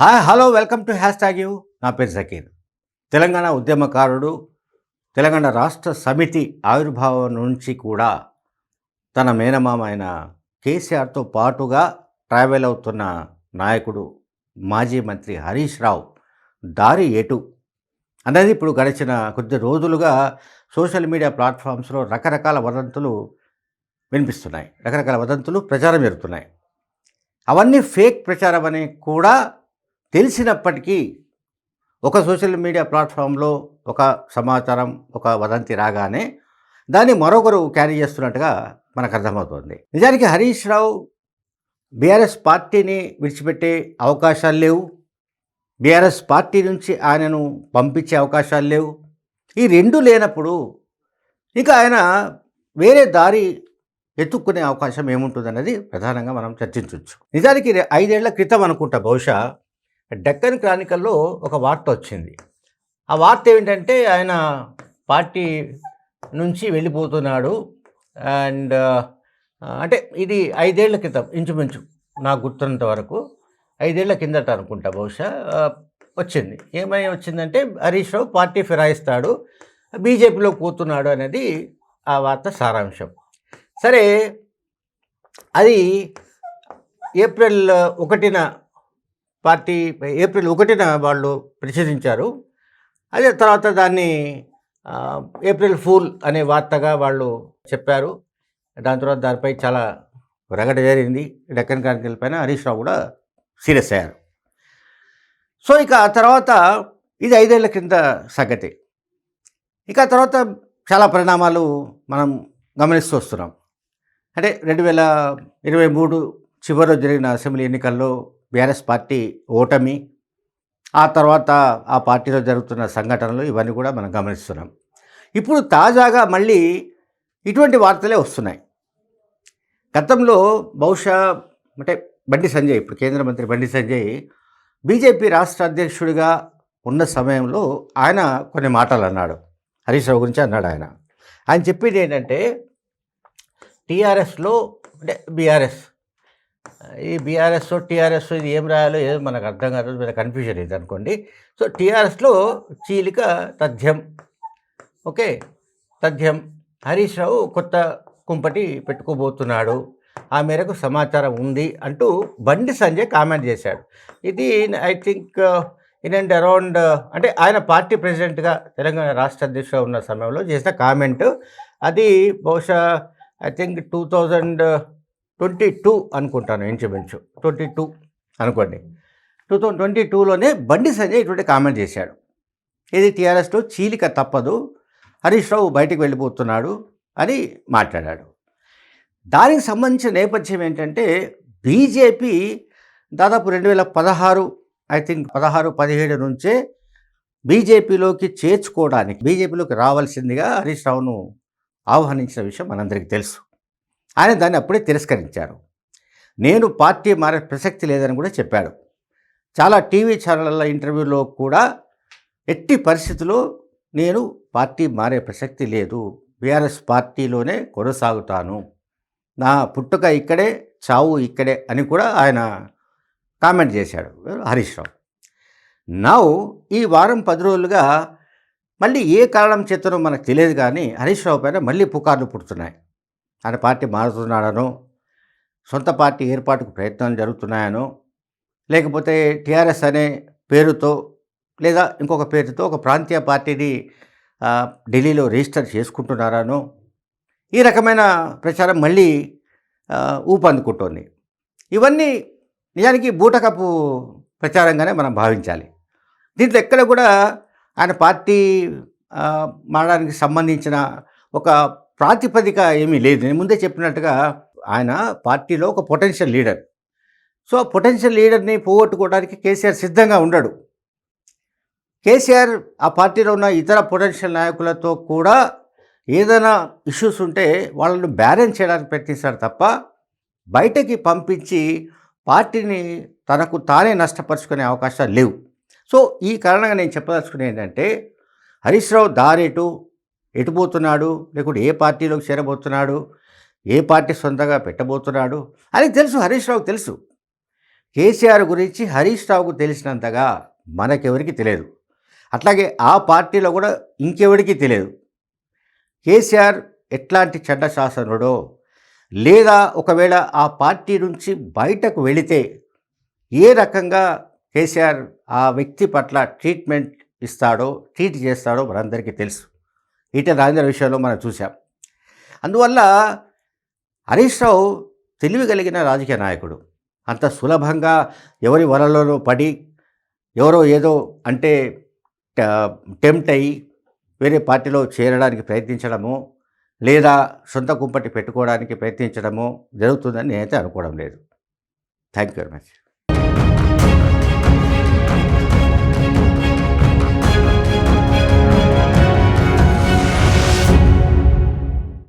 Hi hello welcome to hashtag U నా పేరు జకీర్. తెలంగాణ ఉద్యమకారుడు తెలంగాణ రాష్ట్ర సమితి ఆవిర్భావం నుంచి కూడా తన మేనమామ అయిన కేసీఆర్తో పాటుగా ట్రావెల్ అవుతున్న నాయకుడు మాజీ మంత్రి హరీష్ రావు దారి ఎటు అనేది ఇప్పుడు గడిచిన కొద్ది రోజులుగా సోషల్ మీడియా ప్లాట్ఫామ్స్లో రకరకాల వదంతులు వినిపిస్తున్నాయి. రకరకాల వదంతులు ప్రచారం జరుగుతున్నాయి. అవన్నీ ఫేక్ ప్రచారం అని కూడా తెలిసినప్పటికీ ఒక సోషల్ మీడియా ప్లాట్ఫామ్లో ఒక సమాచారం ఒక వదంతి రాగానే దాన్ని మరొకరు క్యారీ చేస్తున్నట్టుగా మనకు అర్థమవుతుంది. నిజానికి హరీష్ రావు బీఆర్ఎస్ పార్టీని విడిచిపెట్టే అవకాశాలు లేవు. బీఆర్ఎస్ పార్టీ నుంచి ఆయనను పంపించే అవకాశాలు లేవు. ఈ రెండు లేనప్పుడు ఇక ఆయన వేరే దారి ఎత్తుక్కునే అవకాశం ఏముంటుందన్నది ప్రధానంగా మనం చర్చించవచ్చు నిజానికి ఐదేళ్ళ క్రితం అనుకుంటా బహుశా డెక్కన్ క్రానికల్లో ఒక వార్త వచ్చింది. ఆ వార్త ఏమిటంటే ఆయన పార్టీ నుంచి వెళ్ళిపోతున్నాడు. అండ్ అంటే ఇది ఐదేళ్ళ క్రితం ఇంచుమించు నాకు గుర్తున్నంత వరకు. ఐదేళ్ళ కిందట అనుకుంటా బహుశా వచ్చింది. ఏమై వచ్చిందంటే హరీష్ రావు పార్టీ ఫిరాయిస్తాడు బీజేపీలో పోతున్నాడు అనేది ఆ వార్త సారాంశం. సరే అది ఏప్రిల్ ఒకటిన పార్టీ ఏప్రిల్ ఒకటిన వాళ్ళు ప్రచురించారు అదే తర్వాత దాన్ని ఏప్రిల్ ఫూల్ అనే వార్తగా వాళ్ళు చెప్పారు. దాని తర్వాత దానిపై చాలా రగడ జరిగింది. డెక్కన్ క్రానికల్ పైన హరీష్ రావు కూడా సీరియస్ అయ్యారు. సో ఇక ఆ తర్వాత ఇది ఐదేళ్ళ క్రింద సంగతి. ఇక ఆ తర్వాత చాలా పరిణామాలు మనం గమనిస్తూ వస్తున్నాం. అంటే రెండు వేల ఇరవై మూడు చివరిలో జరిగిన అసెంబ్లీ ఎన్నికల్లో బీఆర్ఎస్ పార్టీ ఓటమి ఆ తర్వాత ఆ పార్టీలో జరుగుతున్న సంఘటనలు ఇవన్నీ కూడా మనం గమనిస్తున్నాం. ఇప్పుడు తాజాగా మళ్ళీ ఇటువంటి వార్తలే వస్తున్నాయి. గతంలో బహుశా అంటే బండి సంజయ్ ఇప్పుడు కేంద్ర మంత్రి బండి సంజయ్ బీజేపీ రాష్ట్ర అధ్యక్షుడిగా ఉన్న సమయంలో ఆయన కొన్ని మాటలు అన్నాడు. హరీష్ రావు గురించి అన్నాడు ఆయన. ఆయన చెప్పింది ఏంటంటే టీఆర్ఎస్లో అంటే బీఆర్ఎస్ ఈ బీఆర్ఎస్ టీఆర్ఎస్ ఇది ఏం రాయాలో ఏదో మనకు అర్థం కాదు మీద కన్ఫ్యూజన్ ఇది అనుకోండి. సో టీఆర్ఎస్లో చీలిక తథ్యం ఓకే? తథ్యం. హరీష్ రావు కొత్త కుంపటి పెట్టుకోబోతున్నాడు. ఆ మేరకు సమాచారం ఉంది అంటూ బండి సంజయ్ కామెంట్ చేశాడు. ఇది I think in and around అంటే ఆయన పార్టీ ప్రెసిడెంట్గా తెలంగాణ రాష్ట్ర అధ్యక్షుడు ఉన్న సమయంలో చేసిన కామెంట్. అది బహుశా I think two thousand twenty two అనుకుంటాను ఇంచుమించు. ట్వంటీ టూ అనుకోండి. టూ థౌజండ్ ట్వంటీ టూలోనే బండి సంజయ్ ఇటువంటి కామెంట్ చేశాడు. ఇది టీఆర్ఎస్లో చీలిక తప్పదు హరీష్ రావు బయటకు వెళ్ళిపోతున్నాడు అని మాట్లాడాడు. దానికి సంబంధించిన నేపథ్యం ఏంటంటే బీజేపీ దాదాపు రెండు వేల పదహారు ఐ థింక్ పదహారు పదిహేడు నుంచే బీజేపీలోకి చేర్చుకోవడానికి బీజేపీలోకి రావాల్సిందిగా హరీష్ రావును ఆహ్వానించిన విషయం మనందరికీ తెలుసు. ఆయన దాన్ని అప్పుడే తిరస్కరించారు నేను పార్టీ మారే ప్రసక్తి లేదని కూడా చెప్పాడు. చాలా టీవీ ఛానళ్ళ ఇంటర్వ్యూలో కూడా ఎట్టి పరిస్థితుల్లో నేను పార్టీ మారే ప్రసక్తి లేదు. బీఆర్ఎస్ పార్టీలోనే కొనసాగుతాను. నా పుట్టుక ఇక్కడే చావు ఇక్కడే అని కూడా ఆయన కామెంట్ చేశాడు హరీష్ రావు. నౌ ఈ వారం పది రోజులుగా మళ్ళీ ఏ కారణం చేతనో మనకు తెలియదు కానీ హరీష్ రావు పైన మళ్ళీ పుకార్లు పుడుతున్నాయి. ఆయన పార్టీ మారుతున్నాడనో సొంత పార్టీ ఏర్పాటుకు ప్రయత్నాలు జరుగుతున్నాయనో లేకపోతే టీఆర్ఎస్ అనే పేరుతో లేదా ఇంకొక పేరుతో ఒక ప్రాంతీయ పార్టీని ఢిల్లీలో రిజిస్టర్ చేసుకుంటున్నారనో ఈ రకమైన ప్రచారం మళ్ళీ ఊపందుకుంటోంది. ఇవన్నీ నిజానికి బూటకపు ప్రచారంగానే మనం భావించాలి. దీంట్లో ఎక్కడ కూడా ఆయన పార్టీ మారడానికి సంబంధించిన ఒక ప్రాతిపదిక ఏమీ లేదు. నేను ముందే చెప్పినట్టుగా ఆయన పార్టీలో ఒక పొటెన్షియల్ లీడర్. సో ఆ పొటెన్షియల్ లీడర్ని పోగొట్టుకోవడానికి కేసీఆర్ సిద్ధంగా ఉండడు. కేసీఆర్ ఆ పార్టీలో ఉన్న ఇతర పొటెన్షియల్ నాయకులతో కూడా ఏదైనా ఇష్యూస్ ఉంటే వాళ్ళను బ్యాలెన్స్ చేయడానికి ప్రయత్నిస్తాడు తప్ప బయటకి పంపించి పార్టీని తనకు తానే నష్టపరుచుకునే అవకాశాలు లేవు. సో ఈ కారణంగా నేను చెప్పదలుచుకునేది ఏంటంటే హరీష్ రావు దారేటు ఎటు పోతున్నాడు లేకుంటే ఏ పార్టీలోకి చేరబోతున్నాడు? ఏ పార్టీ సొంతంగా పెట్టబోతున్నాడు? అని తెలుసు హరీష్ రావుకు తెలుసు. కేసీఆర్ గురించి హరీష్ రావుకు తెలిసినంతగా మనకెవరికి తెలియదు. అట్లాగే ఆ పార్టీలో కూడా ఇంకెవరికి తెలియదు. కేసీఆర్ ఎట్లాంటి చెడ్డ శాసనుడో లేదా ఒకవేళ ఆ పార్టీ నుంచి బయటకు వెళితే ఏ రకంగా కేసీఆర్ ఆ వ్యక్తి పట్ల ట్రీట్మెంట్ ఇస్తాడో ట్రీట్ చేస్తాడో మనందరికీ తెలుసు. ఈటెల రాజేంద్ర విషయంలో మనం చూసాం అందువల్ల హరీష్ రావు తెలివి కలిగిన రాజకీయ నాయకుడు. అంత సులభంగా ఎవరి వలలోనూ పడి ఎవరో ఏదో అంటే టెంప్ట్ అయ్యి వేరే పార్టీలో చేరడానికి ప్రయత్నించడము లేదా సొంత కుంపటి పెట్టుకోవడానికి ప్రయత్నించడము జరుగుతుందని నేనైతే అనుకోవడం లేదు. Thank you very much.